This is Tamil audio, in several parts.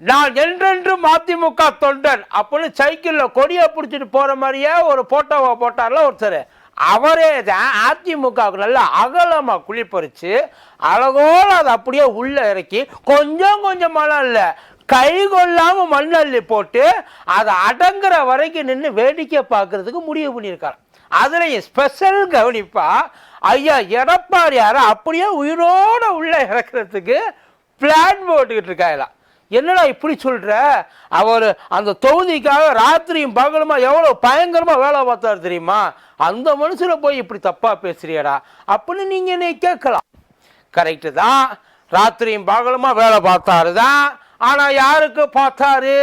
நான் என்றென்றும் அதிமுக தொண்டன். அப்படின்னு சைக்கிளில் கொடியை பிடிச்சிட்டு போகிற மாதிரியே ஒரு போட்டோவை போட்டார்ல ஒருத்தர். அவரே தான் அதிமுகவுக்கு நல்லா அகலமாக குளிப்பறிச்சு அழகோடு அதை அப்படியே உள்ளே இறக்கி கொஞ்சம் கொஞ்சமெல்லாம் இல்லை கை கொள்ளாமல் மண்ணள்ளி போட்டு அதை அடங்குற வரைக்கும் நின்று வேடிக்கை பார்க்கறதுக்கு முடிவு பண்ணியிருக்காரு. அதுலேயும் ஸ்பெஷல் கவனிப்பா ஐயா எடப்பாடியாரை அப்படியே உயிரோட உள்ளே இறக்கிறதுக்கு பிளான் போட்டுக்கிட்டு இருக்காங்களாம் என்னடா இப்படி சொல்கிற அவர் அந்த தொகுதிக்காக ராத்திரியும் பகலுமா எவ்வளோ பயங்கரமாக வேலை பார்த்தாரு தெரியுமா? அந்த மனுஷனை போய் இப்படி தப்பாக பேசுறியடா. அப்படின்னு நீங்கள் என்னை கேட்கலாம். கரெக்டு தான். ராத்திரியும் பகலுமா வேலை பார்த்தாரு தான். ஆனால் யாருக்கு பார்த்தாரு?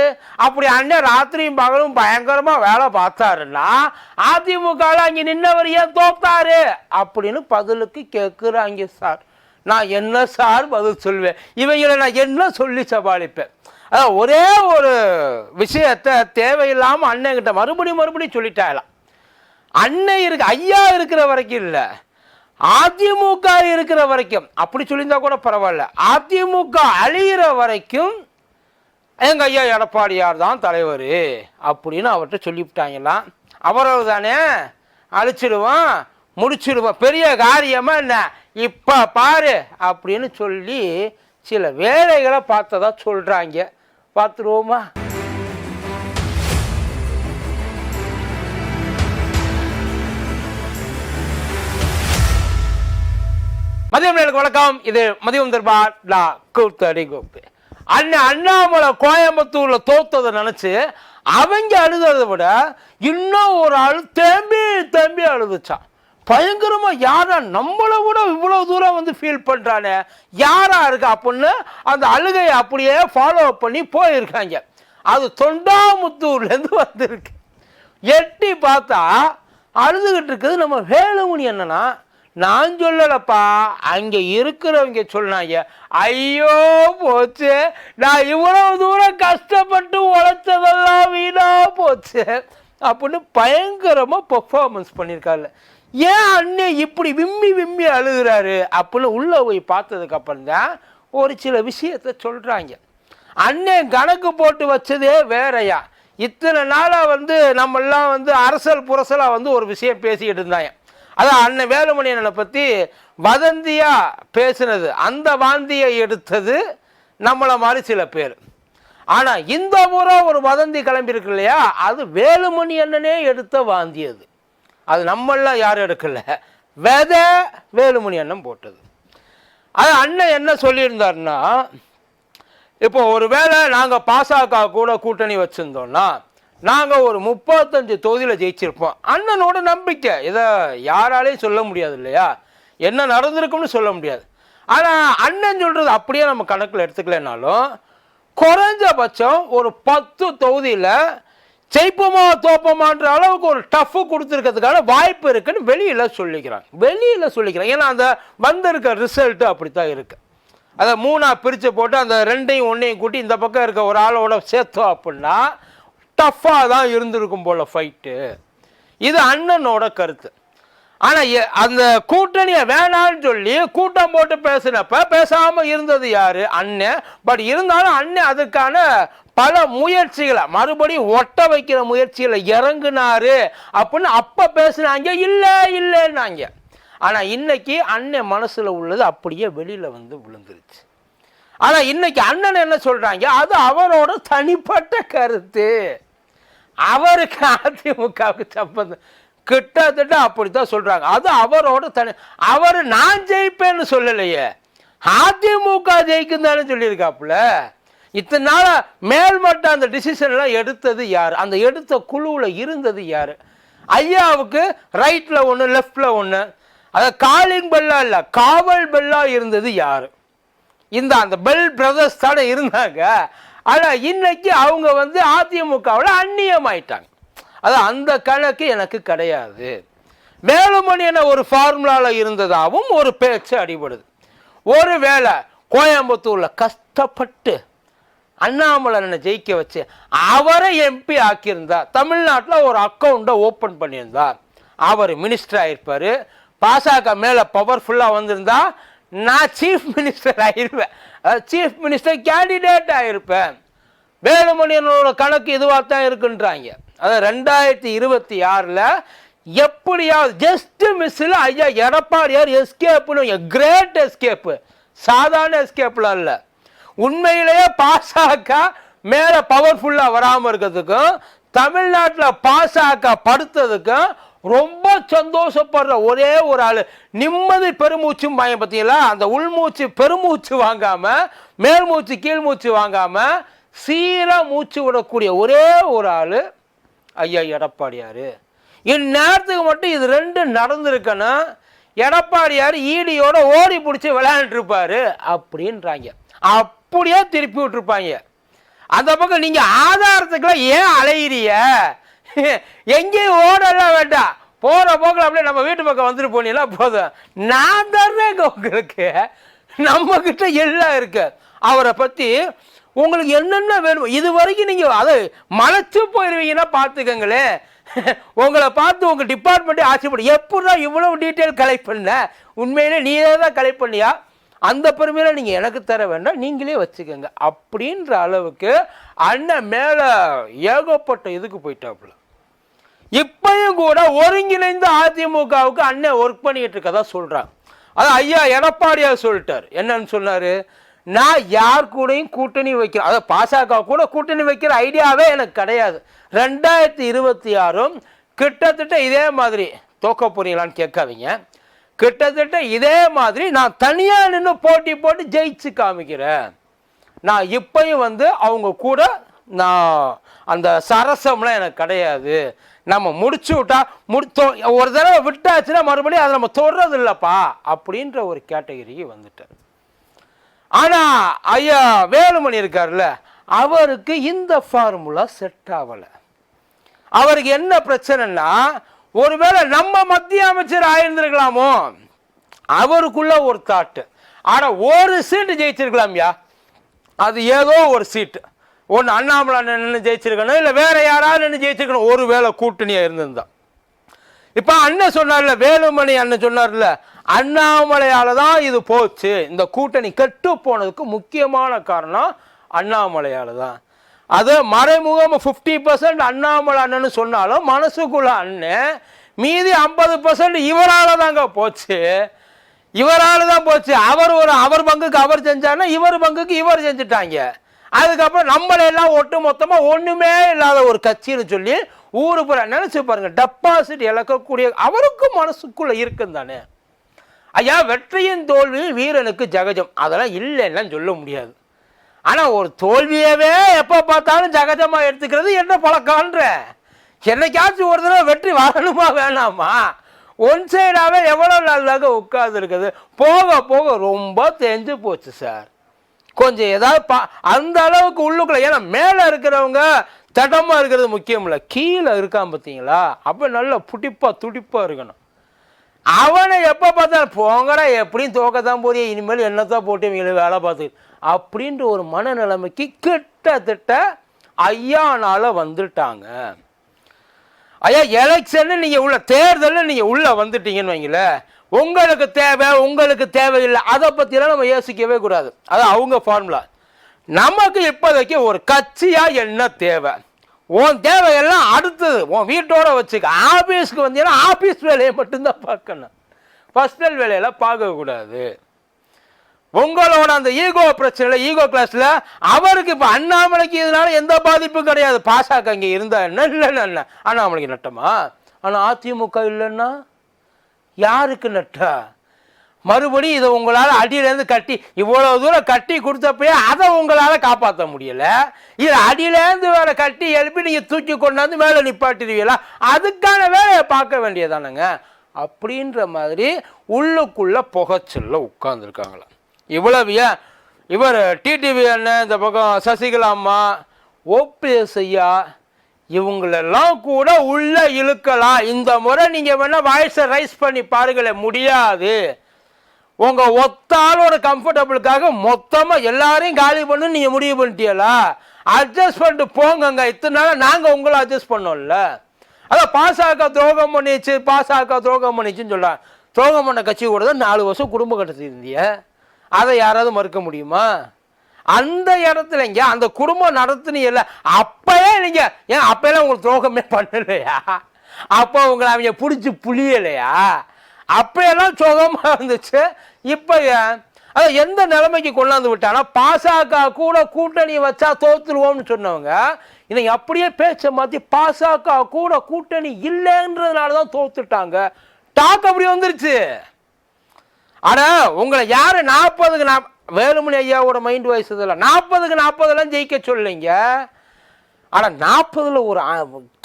அப்படி அண்ணன் ராத்திரியும் பகலும் பயங்கரமாக வேலை பார்த்தாருன்னா அதிமுகவில் அங்கே நின்னவர் ஏன் தோத்தாரு? அப்படின்னு பதிலுக்கு கேட்குறாங்க சார். நான் என்ன சார் பதில் சொல்வேன்? இவங்களை நான் என்ன சொல்லி சமாளிப்பேன்? அதான் ஒரே ஒரு விஷயத்தை தேவையில்லாமல் அண்ணன்கிட்ட மறுபடியும் மறுபடியும் சொல்லிட்டாயலாம் அண்ணன் இருக்கு ஐயா இருக்கிற வரைக்கும் இல்லை. அதிமுக இருக்கிற வரைக்கும் அப்படி சொல்லியிருந்தா கூட பரவாயில்ல. அதிமுக அழியிற வரைக்கும் எங்க ஐயா எடப்பாடியார் தான் தலைவர் அப்படின்னு அவர்கிட்ட சொல்லிவிட்டாங்களாம். அவரவர் தானே அழிச்சிடுவோம் முடிச்சிடுவோம் பெரிய காரியமாக என்ன? இப்போ பாரு அப்படின்னு சொல்லி சில வேலைகளை பார்த்ததா சொல்கிறாங்க பார்த்துருவோமா? மதியம் நேருக்கு வணக்கம். இது மதியம் தர்பார் நான் கூத்தடி கோப்பு அண்ணன் அண்ணாமலை கோயம்புத்தூர்ல தோத்ததை நினைச்சு அவங்க அழுகிறத விட இன்னும் ஒரு ஆள் தேம்பி தேம்பி அழுதுச்சான் பயங்கரமாக யாரா நம்மளை விட இவ்வளோ தூரம் வந்து ஃபீல் பண்ணுறானே யாரா இருக்கா அப்படின்னு அந்த அழுகையை அப்படியே ஃபாலோ பண்ணி போயிருக்காங்க. அது தொண்டாமுத்தூர்லேருந்து வந்திருக்கு. எட்டி பார்த்தா அழுதுகிட்டு இருக்குது நம்ம வேலுமணி என்னன்னா நான் சொல்லலப்பா அங்கே இருக்கிறவங்க சொன்னாங்க ஐயோ போச்சு. நான் இவ்வளவு தூரம் கஷ்டப்பட்டு உழைச்சதெல்லாம் வீணாக போச்சு. அப்படின்னு பயங்கரமாக பர்ஃபார்மன்ஸ் பண்ணியிருக்காரு. ஏன் அண்ணே இப்படி விம்மி விம்மி அழுகிறாரு? அப்படின்னு உள்ளே போய் பார்த்ததுக்கு அப்புறம் தான் ஒரு சில விஷயத்தை சொல்கிறாங்க அண்ணே கணக்கு போட்டு வச்சதே வேறையா? இத்தனை நாளாக வந்து நம்மெல்லாம் வந்து அரசல் புரசலாக வந்து ஒரு விஷயம் பேசிக்கிட்டு இருந்தாங்க. அதான் அண்ணன் வேலுமணி அண்ணனை பற்றி வதந்தியாக பேசினது. அந்த வாந்தியை எடுத்தது நம்மளை மாதிரி சில பேர். ஆனால் இந்த முறை ஒரு வதந்தி கிளம்பியிருக்கு இல்லையா? அது வேலுமணி அண்ணனே எடுத்த வாந்தி அது. அது நம்மளாம் யாரும் எடுக்கல. வெதை வேலுமணி அண்ணன் போட்டது. அது அண்ணன் என்ன சொல்லியிருந்தாருன்னா இப்போ ஒரு வேளை நாங்கள் பாசக கூட கூட்டணி வச்சுருந்தோம்னா நாங்கள் ஒரு முப்பத்தஞ்சு தொகுதியில் ஜெயிச்சிருப்போம். அண்ணனோட நம்பிக்கை. இதை யாராலையும் சொல்ல முடியாது இல்லையா? என்ன நடந்திருக்கும்னு சொல்ல முடியாது. ஆனால் அண்ணன் சொல்கிறது அப்படியே நம்ம கணக்கில் எடுத்துக்கலனாலும் குறைஞ்சபட்சம் ஒரு பத்து தொகுதியில் ஜெயிப்போமா தோப்போமான்ற அளவுக்கு ஒரு டஃப் கொடுத்துருக்கிறதுக்கான வாய்ப்பு இருக்குன்னு வெளியில் சொல்லிக்கிறாங்க வெளியில் சொல்லிக்கிறாங்க ஏன்னா அந்த வந்திருக்க ரிசல்ட்டு அப்படி தான் இருக்குது அதை மூணாக பிரித்து போட்டு அந்த ரெண்டையும் ஒன்றையும் கூட்டி இந்த பக்கம் இருக்க ஒரு ஆளோட சேர்த்தோம் அப்படின்னா டஃப்பாக தான் இருந்திருக்கும் போல் ஃபைட்டு இது அண்ணனோட கருத்து. ஆனால் அந்த கூட்டணியை வேணான்னு சொல்லி கூட்டம் போட்டு பேசினப்ப பேசாமல் இருந்தது யாரு? அண்ணன் பட் இருந்தாலும் அண்ணன் அதுக்கான பல முயற்சிகளை மறுபடியும் ஒட்ட வைக்கிற முயற்சிகளை இறங்குனாரு அப்படின்னு அப்போ பேசினாங்க. இல்லை இல்லைன்னாங்க. ஆனால் இன்னைக்கு அண்ணன் மனசில் உள்ளது அப்படியே வெளியில் வந்து விழுந்துருச்சு. ஆனால் இன்னைக்கு அண்ணன் என்ன சொல்கிறாங்க அது அவரோட தனிப்பட்ட கருத்து. அவருக்கு அதிமுகவுக்கு சம்பந்தம். கிட்டத்தட்ட அப்படித்தான் சொல்றாங்க. அது அவரோட தனி அவர் நான் ஜெயிப்பேன்னு சொல்லலையே. அதிமுக ஜெயிக்கும் தானே சொல்லியிருக்காப்புல. இத்தனை நாள் மேல்மட்ட அந்த டிசிஷன்லாம் எடுத்தது யார்? அந்த எடுத்த குழுவில் இருந்தது யார்? ஐயாவுக்கு ரைட்டில் ஒன்று லெஃப்டில் ஒன்று அதை காலிங் பெல்லாக இல்லை காவல் பெல்லாக இருந்தது யார்? இந்த அந்த பெல் பிரதர்ஸ் தானே இருந்தாங்க. ஆனால் இன்னைக்கு அவங்க வந்து அதிமுகவில் அந்நியமாயிட்டாங்க. அது அந்த கணக்கு எனக்கு கிடையாது. வேலுமணி என ஒரு ஃபார்முலாவில் இருந்ததாகவும் ஒரு பேச்சு அடிபடுது. ஒரு வேளை கோயம்புத்தூரில் கஷ்டப்பட்டு அண்ணாமலனை ஜெயிக்க வச்சு அவரை எம்பி ஆக்கியிருந்தார் தமிழ்நாட்டில் ஒரு அக்கௌண்ட்டை ஓப்பன் பண்ணியிருந்தார். அவர் மினிஸ்டர் ஆகிருப்பார் பாசக மேலே பவர்ஃபுல்லாக வந்திருந்தா நான் சீஃப் மினிஸ்டர் ஆகிருப்பேன் சீஃப் மினிஸ்டர் கேண்டிடேட் ஆகிருப்பேன் வேலுமணியனோட கணக்கு இதுவாக தான் இருக்குன்றாங்க. அதாவது ரெண்டாயிரத்தி இருபத்தி ஆறில் எப்படியாவது ஜஸ்ட் மிஸ்ஸில் ஐயா எடப்பாடியார் எஸ்கேப்னு கிரேட் எஸ்கேப்பு சாதாரண எஸ்கேப்லாம் இல்லை. உண்மையிலேயே பாசக மேலே பவர்ஃபுல்லாக வராமல் இருக்கிறதுக்கும் தமிழ்நாட்டில் பாசக படுத்ததுக்கும் ரொம்ப சந்தோஷப்படுற ஒரே ஒரு ஆள். நிம்மதி பெருமூச்சும் பயம் பார்த்தீங்களா? அந்த உள்மூச்சு பெருமூச்சு வாங்காமல் மேல்மூச்சு கீழ்மூச்சு வாங்காமல் சீராக மூச்சு விடக்கூடிய ஒரே ஒரு ஆள் ஐயா எடப்பாடியார். இந்நேரத்துக்கு மட்டும் இது ரெண்டும் நடந்திருக்கணும் எடப்பாடியார் ஈடியோட ஓடி பிடிச்சி விளையாண்டுருப்பார் அப்படின்றாங்க. அப்படியே திருப்பி விட்டுருப்பாங்க. அந்த பக்கம் நீங்கள் ஆதாரத்துக்குலாம் ஏன் அலையிறிய எங்கேயும் ஓடலாம் வேண்டாம். போகிற போக்கில் அப்படியே நம்ம வீட்டு பக்கம் வந்துட்டு போனீங்களா போதும். நான் தர்றேங்க உங்களுக்கு நம்மக்கிட்ட எல்லாம் இருக்கு. அவரை பற்றி உங்களுக்கு என்னென்ன வேணும் இது வரைக்கும் நீங்கள் அதை மலைச்சு போயிடுவீங்கன்னா பார்த்துக்கங்களேன் உங்களை பார்த்து உங்கள் டிபார்ட்மெண்ட்டே ஆசைப்படும் எப்படா இவ்வளோ டீட்டெயில் கலெக்ட் பண்ண? உண்மையிலே நீயே தான் கலெக்ட் பண்ணியா? அந்த பெருமையில் நீங்கள் எனக்கு தர வேண்டாம் நீங்களே வச்சுக்கோங்க. அப்படின்ற அளவுக்கு அண்ணன் மேலே ஏகப்பட்ட இதுக்கு போயிட்டாப்புல. இப்பையும் கூட ஒருங்கிணைந்த அதிமுகவுக்கு அண்ணன் ஒர்க் பண்ணிக்கிட்டு இருக்கதா சொல்கிறாங்க அது ஐயா எடப்பாடியார் சொல்லிட்டார். என்னன்னு சொன்னார்? நான் யார் கூடயும் கூட்டணி வைக்கிறேன் அதாவது பாசக கூட கூட்டணி வைக்கிற ஐடியாவே எனக்கு கிடையாது. ரெண்டாயிரத்தி இருபத்தி ஆறும் கிட்டத்தட்ட இதே மாதிரி தோக்க போறீங்களான்னு கேட்காதீங்க. கிட்டத்தட்ட இதே மாதிரி நான் தனியாக நின்று போட்டி போட்டு ஜெயிச்சு காமிக்கிறேன். நான் இப்பையும் வந்து அவங்க கூட நான் அந்த சரசம்லாம் எனக்கு கிடையாது. நம்ம முடிச்சு விட்டா முடித்தோம் ஒரு தடவை விட்டாச்சுன்னா மறுபடியும் அதை நம்ம தொடுறது இல்லைப்பா அப்படின்ற ஒரு கேட்டகரிக்கு வந்துட்டேன். ஆனா ஐயா வேலுமணி இருக்கார்ல அவருக்கு இந்த ஃபார்முலா செட் ஆகலை. அவருக்கு என்ன பிரச்சனைன்னா ஒருவேளை நம்ம மத்திய அமைச்சர் ஆயிருந்திருக்கலாமோ? அவருக்குள்ள ஒரு தாட்டு ஆனா ஒரு சீட்டு ஜெயிச்சிருக்கலாம்யா அது ஏதோ ஒரு சீட்டு ஒன்று அண்ணாமலை நின்று ஜெயிச்சிருக்கணும் இல்லை வேற யாராவது நின்று ஜெயிச்சிருக்கணும். ஒரு வேளை கூட்டணியாக இருந்திருந்தா. இப்போ அண்ணன் சொன்னார்ல வேலுமணி அண்ணன் சொன்னார்ல அண்ணாமலையால தான் இது போச்சு. இந்த கூட்டணி கெட்டு போனதுக்கு முக்கியமான காரணம் அண்ணாமலையால தான் அது மறைமுகம் ஃபிஃப்டி பர்சன்ட் அண்ணாமலை அண்ணன்னு சொன்னாலும் மனசுக்குள்ள அண்ணன் மீதி ஐம்பது பர்சன்ட் இவரால் தாங்க போச்சு. இவரால் தான் போச்சு. அவர் ஒரு அவர் பங்குக்கு அவர் செஞ்சாருன்னா இவர் பங்குக்கு இவர் செஞ்சுட்டாங்க. அதுக்கப்புறம் நம்மளெல்லாம் ஒட்டு மொத்தமாக ஒன்றுமே இல்லாத ஒரு கட்சின்னு சொல்லி ஊரு பூரா நினச்சி பாருங்கள் டெபாசிட் இழக்கக்கூடிய அவருக்கும் மனசுக்குள்ளே இருக்கும் தானே. ஐயா வெற்றியின் தோல்வி வீரனுக்கு ஜகஜம். அதெல்லாம் இல்லைன்னா சொல்ல முடியாது. ஆனால் ஒரு தோல்வியவே எப்போ பார்த்தாலும் ஜகஜமாக எடுத்துக்கிறது என்ன பழக்கம்ன்ற? என்னைக்காச்சும் ஒரு தடவை வெற்றி வரணுமா வேணாமா? ஒன் சைடாகவே எவ்வளோ நாளாக உட்கார்ந்து இருக்குது போக போக ரொம்ப தேஞ்சு போச்சு சார் கொஞ்சம் ஏதாவது பா அந்த அளவுக்கு உள்ளுக்குள்ள ஏன்னா மேலே இருக்கிறவங்க தடமாக இருக்கிறது முக்கியம் இல்லை கீழே இருக்கான் பார்த்தீங்களா? அப்போ நல்ல புடிப்பாக துடிப்பாக இருக்கணும். அவனை எப்போ பார்த்தாலும் போங்கடா எப்படியும் தோக்க தான் போறிய இனிமேல் என்னத்தான் போட்டு இவங்களை வேலை பார்த்து அப்படின்ற ஒரு மனநிலைமைக்கு கிட்டத்தட்ட ஐயானால வந்துட்டாங்க. ஐயா எலெக்ஷன் நீங்கள் உள்ள தேர்தலில் நீங்கள் உள்ள வந்துட்டீங்கன்னு வைங்களேன் உங்களுக்கு தேவை உங்களுக்கு தேவையில்லை அதை பற்றிலாம் நம்ம யோசிக்கவே கூடாது. அது அவங்க ஃபார்முலா நமக்கு இப்போதைக்கு ஒரு கட்சியாக என்ன தேவை? உன் தேவையெல்லாம் அடுத்தது. உன் வீட்டோட வச்சுக்க. ஆஃபீஸ்க்கு வந்தீங்கன்னா ஆஃபீஸ் வேலையை மட்டும்தான் பார்க்கணும். பர்சனல் வேலையெல்லாம் பார்க்கக்கூடாது. உங்களோட அந்த ஈகோ பிரச்சனையில் ஈகோ கிளாஸில் அவருக்கு இப்போ அண்ணாமலைக்கு இதனால எந்த பாதிப்பும் கிடையாது. பாசாக்க அங்கே இருந்தா என்ன? இல்லைன்னு என்ன அண்ணாமலைக்கு நட்டமா? ஆனால் அதிமுக இல்லைன்னா யாருக்கு நட்டா? மறுபடியும் இதை உங்களால் அடியிலேருந்து கட்டி இவ்வளோ தூரம் கட்டி கொடுத்தப்பயே அதை உங்களால் காப்பாற்ற முடியல. இது அடியிலேருந்து வேற கட்டி எழுப்பி நீங்கள் தூக்கி கொண்டாந்து மேலே நிப்பாட்டிடுவீங்களா? அதுக்கான வேலையை பார்க்க வேண்டியதானங்க. அப்படின்ற மாதிரி உள்ளுக்குள்ளே புகைச்சல்ல உட்காந்துருக்காங்களா இவ்வளவு இவர் டிடிவி அண்ணன் இந்த பக்கம் சசிகலா அம்மா ஓபிஎஸ் ஐயா இவங்களெல்லாம் கூட உள்ளே இழுக்கலாம். இந்த முறை நீங்கள் வேணால் வாய்ஸை ரைஸ் பண்ணி பாருங்களேன் முடியாது. உங்க ஒத்தாலோட கம்ஃபர்டபுளுக்காக மொத்தமா எல்லாரையும் காலி பண்ணு நீங்க முடிவு பண்ணிட்டீங்களா? அட்ஜஸ்ட் பண்ணிட்டு போங்கங்க. இத்தனை நாள் நாங்க உங்களை அட்ஜஸ்ட் பண்ணோம்ல. அதான் பாசாக்கா துரோகம் பண்ணிச்சு பாசாக்கா துரோகம் பண்ணிச்சுன்னு சொல்லலாம் துரோகம் பண்ண கட்சி கூட தான் நாலு வருஷம் குடும்ப கட்டத்தில் இருந்திய. அதை யாராவது மறுக்க முடியுமா? அந்த இடத்துலங்க அந்த குடும்பம் நடத்துனீங்கல்ல அப்பயே நீங்க ஏன் அப்பெல்லாம் உங்களுக்கு துரோகமே பண்ணலையா? அப்போ உங்களை அவங்க பிடிச்சி புளியலையா அப்பயெல்லாம் சுகமாக இருந்துச்சு. இப்போ அது அதை எந்த நிலைமைக்கு கொண்டாந்து விட்டானா? பாசக கூட கூட்டணி வச்சா தோத்துருவோம்னு சொன்னவங்க இன்னைக்கு அப்படியே பேச்சை மாற்றி பாசக கூட கூட்டணி இல்லைன்றதுனால தான் தோத்துட்டாங்க. டாக் அப்படி வந்துருச்சு. ஆனால் உங்களை யார் நாற்பதுக்கு நாப் வேலுமணி ஐயாவோட மைண்ட் வாய்ஸ் இதில் நாற்பதுக்கு நாற்பதெல்லாம் ஜெயிக்க சொல்லிங்க. ஆனால் நாற்பதில் ஒரு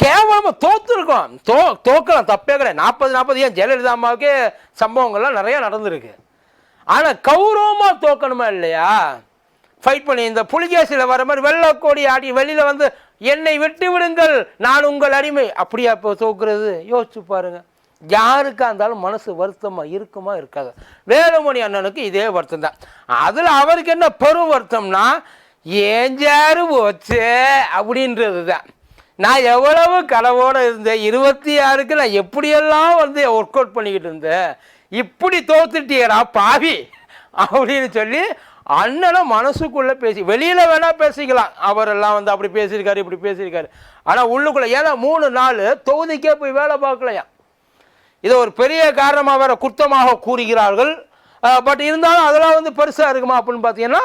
கேவலமாக தோற்றுருக்கோம் தோ தோக்கலாம் தப்பே கிடையாது. நாற்பது நாற்பது ஏன் ஜெயலலிதா அம்மாவுக்கே சம்பவங்கள்லாம் நிறையா நடந்திருக்கு. ஆனால் கௌரவமாக தோக்கணுமா இல்லையா? ஃபைட் பண்ணி இந்த புலிகேசியில் வர மாதிரி வெள்ளக்கோடி ஆடி வெளியில் வந்து என்னை விட்டு விடுங்கள் நான் உங்கள் அடிமை. அப்படியா இப்போ தோக்குறது? யோசிச்சு பாருங்கள் யாருக்கா இருந்தாலும் மனசு வருத்தமாக இருக்குமா இருக்காது. வேலுமணி அண்ணனுக்கு இதே வருத்தம் தான் அதில் அவருக்கு என்ன பெரும் வருத்தம்னா ஏஞ்சாரு போச்சு? அப்படின்றது தான் நான் எவ்வளவு கனவோடு இருந்தேன். இருபத்தி ஆறுக்கு நான் எப்படியெல்லாம் வந்து ஒர்க் அவுட் பண்ணிக்கிட்டு இருந்தேன். இப்படி தோத்துட்டியடா பாவி. அப்படின்னு சொல்லி அண்ணனும் மனசுக்குள்ளே பேசி வெளியில் வேணால் பேசிக்கலாம். அவரெல்லாம் வந்து அப்படி பேசியிருக்காரு இப்படி பேசியிருக்காரு. ஆனால் உள்ளுக்குள்ளே ஏன்னா மூணு நாள் தொகுதிக்கே போய் வேலை பார்க்கலையா இதை ஒரு பெரிய காரணமாக வேறு குத்தமாக கூறுகிறார்கள். பட் இருந்தாலும் அதெல்லாம் வந்து பெருசாக இருக்குமா அப்படின்னு பார்த்தீங்கன்னா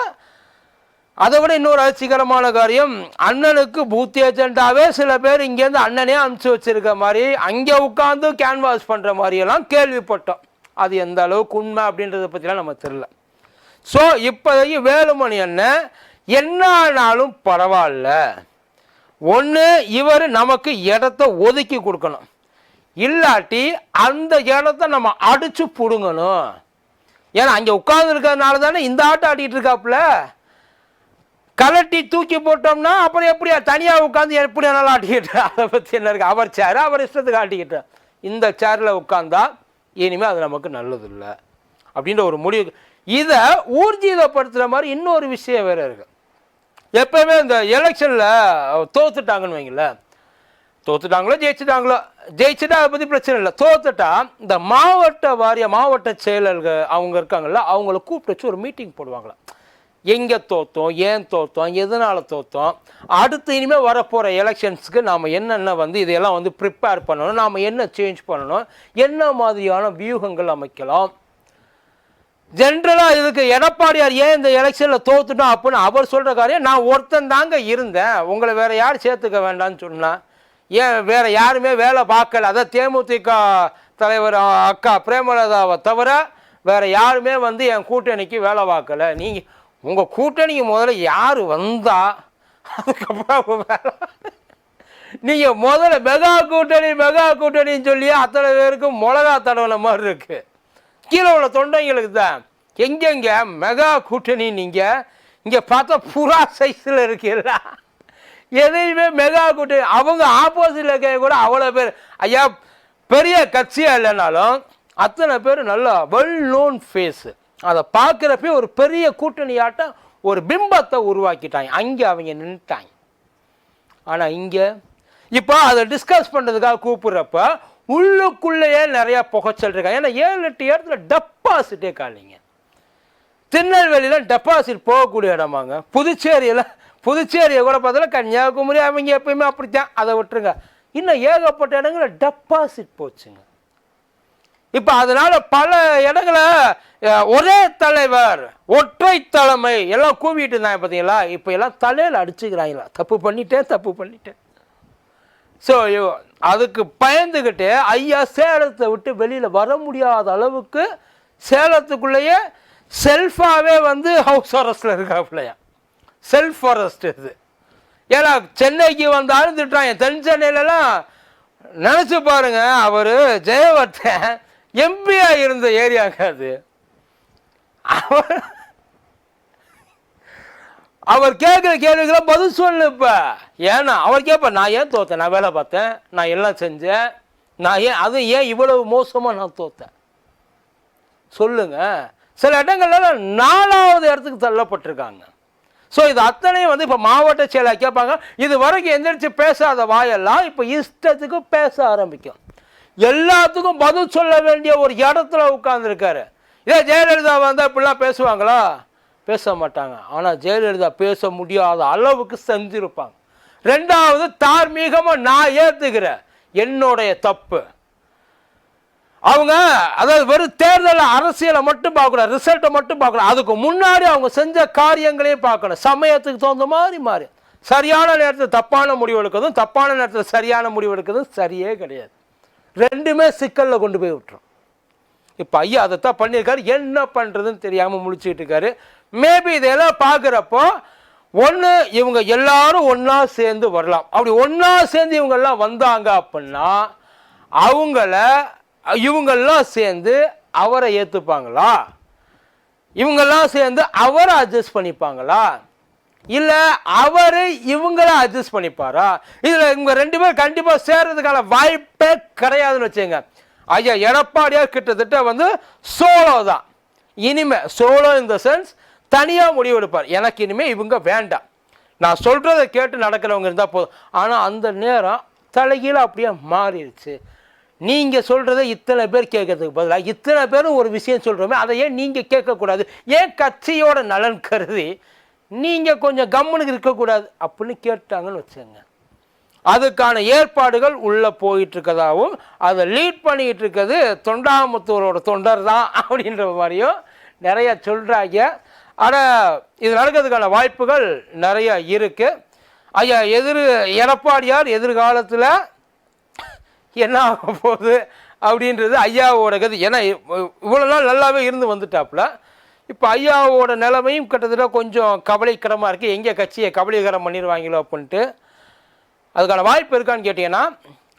அதை விட இன்னொரு அதிர்ச்சிகரமான காரியம் அண்ணனுக்கு பூத்தி ஏஜெண்டாவே சில பேர் இங்கேருந்து அண்ணனே அனுப்பிச்சு வச்சிருக்க மாதிரி அங்கே உட்காந்து கேன்வாஸ் பண்ணுற மாதிரியெல்லாம் கேள்விப்பட்டோம். அது எந்த அளவுக்கு உண்மை அப்படின்றத பற்றிலாம் நம்ம தெரில ஸோ இப்போதைக்கு வேலுமணி அண்ணன் என்ன ஆனாலும் பரவாயில்ல. ஒன்று இவர் நமக்கு இடத்த ஒதுக்கி கொடுக்கணும். இல்லாட்டி அந்த இடத்த நம்ம அடித்து பிடுங்கணும். ஏன்னா அங்கே உட்காந்துருக்கிறதுனால தானே இந்த ஆட்டம் ஆடிட்டு இருக்காப்புல? கலட்டி தூக்கி போட்டோம்னா அப்புறம் எப்படியா? தனியாக உட்காந்து எப்படி நல்லா ஆட்டிக்கிட்டு அதை பற்றி என்ன இருக்கு? அவர் சேர் அவர் இஷ்டத்துக்கு ஆட்டிக்கிட்டு. இந்த சேரில் உட்காந்தா இனிமேல் அது நமக்கு நல்லது இல்லை அப்படின்ற ஒரு முடிவு. இதை ஊர்ஜிதப்படுத்துகிற மாதிரி இன்னொரு விஷயம் வேறு இருக்கு. எப்பயுமே இந்த எலெக்ஷனில் தோத்துட்டாங்கன்னு வைங்களேன். தோத்துட்டாங்களோ ஜெயிச்சுட்டாங்களோ? ஜெயிச்சுட்டா அதை பற்றி பிரச்சனை இல்லை. தோத்துட்டா இந்த மாவட்ட வாரிய மாவட்ட செயலர்கள் அவங்க இருக்காங்கல்ல அவங்கள கூப்பிட்டு வச்சு ஒரு மீட்டிங் போடுவாங்களாம். எங்கே தோத்தோம் ஏன் தோத்தோம் எதனால் தோத்தோம் அடுத்து இனிமேல் வரப்போகிற எலெக்ஷன்ஸுக்கு நாம் என்னென்ன வந்து இதையெல்லாம் வந்து ப்ரிப்பேர் பண்ணணும் நாம் என்ன சேஞ்ச் பண்ணணும் என்ன மாதிரியான வியூகங்கள் அமைக்கலாம். ஜென்ரலாக இதுக்கு எடப்பாடியார் ஏன் இந்த எலெக்ஷனில் தோத்துட்டோம் அப்படின்னு அவர் சொல்கிற காரியம் நான் ஒருத்தன் தாங்க இருந்தேன். உங்களை வேறு யார் சேர்த்துக்க வேண்டாம்னு சொன்னேன் ஏன் வேறு யாருமே வேலை பார்க்கல. அதான் தேமுதிக தலைவர் அக்கா பிரேமலதாவை தவிர வேறு யாருமே வந்து என் கூட்டணிக்கு வேலை பார்க்கல. நீங்கள் உங்கள் கூட்டணிக்கு முதல்ல யார் வந்தால் அதுக்கப்புறம் நீங்கள் முதல்ல மெகா கூட்டணி மெகா கூட்டணின்னு சொல்லி அத்தனை பேருக்கு மிளகா தடவை மாதிரி இருக்கு. கீழே உள்ள தொண்டைங்களுக்கு தான். எங்கெங்க மெகா கூட்டணி நீங்கள் இங்கே பார்த்தா புறா சைஸில் இருக்கீங்களா? எதையுமே மெகா கூட்டணி அவங்க ஆப்போசிட்டில் இருக்க கூட அவ்வளோ பேர். ஐயா பெரிய கட்சியாக இல்லைனாலும் அத்தனை பேர் நல்லா வெல் நோன் ஃபேஸு அதை பார்க்குறப்பே ஒரு பெரிய கூட்டணியாட்டம் ஒரு பிம்பத்தை உருவாக்கிட்டாங்க. அங்கே அவங்க நின்றுட்டாங்க ஆனால் இங்கே இப்போ அதை டிஸ்கஸ் பண்ணுறதுக்காக கூப்பிட்றப்ப உள்ளுக்குள்ளேயே நிறையா புகைச்சல் இருக்காங்க ஏன்னா ஏழு எட்டு இடத்துல டெபாசிட்டே காலிங்க. திருநெல்வேலியில் டெபாசிட் போகக்கூடிய இடமாங்க. புதுச்சேரியில் புதுச்சேரியை கூட பார்த்தா கன்னியாகுமரி அவங்க எப்பயுமே அப்படித்தான். அதை விட்டுருங்க. இன்னும் ஏகப்பட்ட இடங்களில் டெபாசிட் போச்சுங்க. இப்போ அதனால பல இடங்கள ஒரே தலைவர் ஒற்றை தலைமை எல்லாம் கூவிட்டு இருந்தாங்க பார்த்தீங்களா இப்போ எல்லாம் தலையில் அடிச்சுக்கிறாங்களா? தப்பு பண்ணிட்டேன் தப்பு பண்ணிட்டேன். ஸோ அதுக்கு பயந்துக்கிட்டு ஐயா சேலத்தை விட்டு வெளியில் வர முடியாத அளவுக்கு சேலத்துக்குள்ளேயே செல்ஃபாகவே வந்து ஹவுஸ் ஃபாரஸ்ட்டில் இருக்காப்புலையா? செல்ஃப் ஃபாரஸ்ட் இது. ஏன்னா சென்னைக்கு வந்தாலும் திட்டுறாங்க தென் சென்னையிலலாம் நினச்சி பாருங்க அவர் ஜெயவர்த்தன் எம்பியா இருந்த ஏரியாங்க அது. அவர் அவர் கேட்குற கேள்விகளை பதில் சொல்லு இப்போ. ஏன்னா அவர் கேட்ப நான் ஏன் தோத்தேன்? நான் வேலை பார்த்தேன். நான் எல்லாம் செஞ்சேன். நான் ஏன் அது ஏன் இவ்வளவு மோசமாக நான் தோத்தேன்? சொல்லுங்க. சில இடங்கள்ல நாலாவது இடத்துக்கு தள்ளப்பட்டிருக்காங்க. ஸோ இது அத்தனையும் வந்து இப்போ மாவட்ட செயலாக கேட்பாங்க இது வரைக்கும் எந்திரிச்சு பேசாத வாயெல்லாம் இப்போ இஷ்டத்துக்கு பேச ஆரம்பிக்கும். எல்லாத்துக்கும் பதில் சொல்ல வேண்டிய ஒரு இடத்துல உட்கார்ந்துருக்காரு. இதே ஜெயலலிதா வந்தால் இப்படிலாம் பேசுவாங்களா? பேச மாட்டாங்க. ஆனால் ஜெயலலிதா பேச முடியாத அளவுக்கு செஞ்சிருப்பாங்க. ரெண்டாவது தார்மீகமாக நான் ஏற்றுக்கிறேன் என்னுடைய தப்பு. அவங்க அதாவது வெறும் தேர்தல் அரசியலை மட்டும் பார்க்கணும் ரிசல்ட்டை மட்டும் பார்க்கணும் அதுக்கு முன்னாடி அவங்க செஞ்ச காரியங்களையும் பார்க்கணும். சமயத்துக்கு தகுந்த மாதிரி மாறி. சரியான நேரத்தில் தப்பான முடிவு எடுக்கிறதும் தப்பான நேரத்தில் சரியான முடிவு எடுக்கிறதும் சரியே கிடையாது. ரெண்டுமே சிக்கலில் கொண்டு போய் விட்டுரும். இப்போ ஐயா அதைத்தான் பண்ணியிருக்காரு. என்ன பண்ணுறதுன்னு தெரியாமல் முழிச்சுக்கிட்டு இருக்காரு. மேபி இதெல்லாம் பார்க்குறப்போ ஒன்று இவங்க எல்லாரும் ஒன்றா சேர்ந்து வரலாம். அப்படி ஒன்றா சேர்ந்து இவங்கெல்லாம் வந்தாங்க அப்படின்னா அவங்கள இவங்கெல்லாம் சேர்ந்து அவரை ஏற்றுப்பாங்களா இவங்கெல்லாம் சேர்ந்து அவரை அட்ஜஸ்ட் பண்ணிப்பாங்களா? இல்லை அவர் இவங்கள அட்ஜஸ்ட் பண்ணிப்பாரா? இதில் இவங்க ரெண்டு பேரும் கண்டிப்பாக சேர்றதுக்கான வாய்ப்பே கிடையாதுன்னு வச்சுங்க ஐயா எடப்பாடியார் கிட்டத்தட்ட வந்து சோலோ தான். இனிமே சோலோ இன் த சென்ஸ் தனியாக முடிவெடுப்பார் எனக்கு இனிமேல் இவங்க வேண்டாம். நான் சொல்கிறத கேட்டு நடக்கிறவங்க இருந்தால் போதும். ஆனால் அந்த நேரம் தலைகீழ அப்படியே மாறிடுச்சு. நீங்கள் சொல்கிறத இத்தனை பேர் கேட்கறதுக்கு பதிலாக இத்தனை பேரும் ஒரு விஷயம் சொல்கிறோமே அதை ஏன் நீங்கள் கேட்கக்கூடாது. ஏன் கட்சியோட நலன் கருதி நீங்கள் கொஞ்சம் கம்முனுக்கு இருக்கக்கூடாது அப்படின்னு கேட்டாங்கன்னு வச்சுக்கோங்க. அதுக்கான ஏற்பாடுகள் உள்ளே போயிட்டு இருக்கதாகவும் அதை லீட் பண்ணிக்கிட்டு இருக்கிறது தொண்டாமுத்தூரோட தொண்டர் தான் அப்படின்ற மாதிரியும் நிறைய சொல்கிறாங்க ஆனால் இது நடக்கிறதுக்கான வாய்ப்புகள் நிறைய இருக்குது ஐயா எதிர் எடப்பாடியார் எதிர்காலத்தில் என்ன ஆக போகுது அப்படின்றது ஐயாவோட கதை ஏன்னா இவ்வளோ நாள் நல்லாவே இருந்து வந்துட்டாப்புல. இப்போ ஐயாவோட நிலைமையும் கிட்டத்தட்ட கொஞ்சம் கவலைக்கிடமாக இருக்குது எங்கே கட்சியை கபலீகரம் பண்ணிடுவாங்களோ அப்படின்ட்டு. அதுக்கான வாய்ப்பு இருக்கான்னு கேட்டிங்கன்னா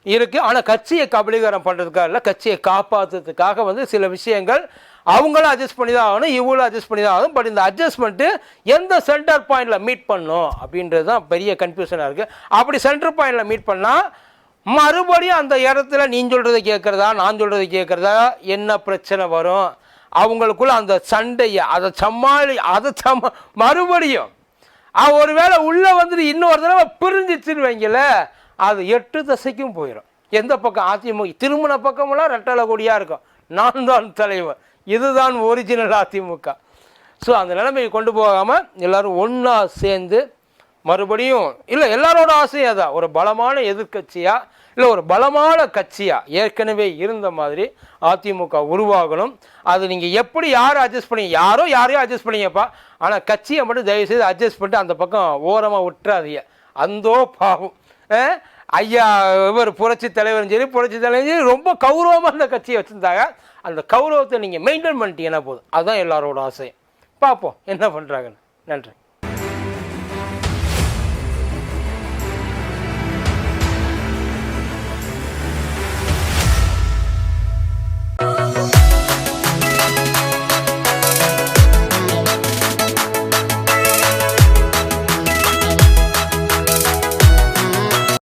இருக்குது ஆனால் கட்சியை கபலீகரம் பண்ணுறதுக்காக இல்லை கட்சியை காப்பாற்றுறதுக்காக வந்து சில விஷயங்கள் அவங்களும் அட்ஜஸ்ட் பண்ணி தான் ஆகணும் இவங்களும் அட்ஜஸ்ட் பண்ணி தான் ஆகணும். பட் இந்த அட்ஜஸ்ட்மெண்ட்டு எந்த சென்டர் பாயிண்டில் மீட் பண்ணும் அப்படின்றது தான் பெரிய கன்ஃபியூஷனாக இருக்குது அப்படி சென்டர் பாயிண்டில் மீட் பண்ணால் மறுபடியும் அந்த இடத்துல நீ சொல்கிறத கேட்குறதா நான் சொல்கிறத கேட்குறதா என்ன பிரச்சனை வரும்? அவங்களுக்குள்ள அந்த சண்டையை அதை சமாளி அதை சம மறுபடியும் ஒருவேளை உள்ளே வந்துட்டு இன்னொரு தடவை பிரிஞ்சிச்சுன்னு வைங்கள அது எட்டு தசைக்கும் போயிடும் எந்த பக்கம்? அதிமுக திருமண பக்கமெல்லாம் ரெட்டலை கொடியாக இருக்கும். நான் தான் தலைவர் இதுதான் ஒரிஜினல் அதிமுக. ஸோ அந்த நிலைமையை கொண்டு போகாமல் எல்லாரும் ஒன்றா சேர்ந்து மறுபடியும் இல்லை எல்லாரோட ஆசையும் அதான். ஒரு பலமான எதிர்க்கட்சியாக இல்லை ஒரு பலமான கட்சியாக ஏற்கனவே இருந்த மாதிரி அதிமுக உருவாகணும். அது நீங்கள் எப்படி யார் அட்ஜஸ்ட் பண்ணி யாரோ யாரையும் அட்ஜஸ்ட் பண்ணீங்கப்பா. ஆனால் கட்சியை மட்டும் தயவுசெய்து அட்ஜஸ்ட் பண்ணிட்டு அந்த பக்கம் ஓரமாக விட்டுறாதீங்க. அந்தோ பாவம். ஐயா இவர் புரட்சி தலைவரும் சரி புரட்சி தலைவரும் சரி ரொம்ப கௌரவமாக அந்த கட்சியை வச்சுருந்தாங்க. அந்த கௌரவத்தை நீங்கள் மெயின்டைன் பண்ணிட்டீங்கன்னா போதும். அதுதான் எல்லாரோட ஆசையும். பார்ப்போம் என்ன பண்ணுறாங்கன்னு நன்றி.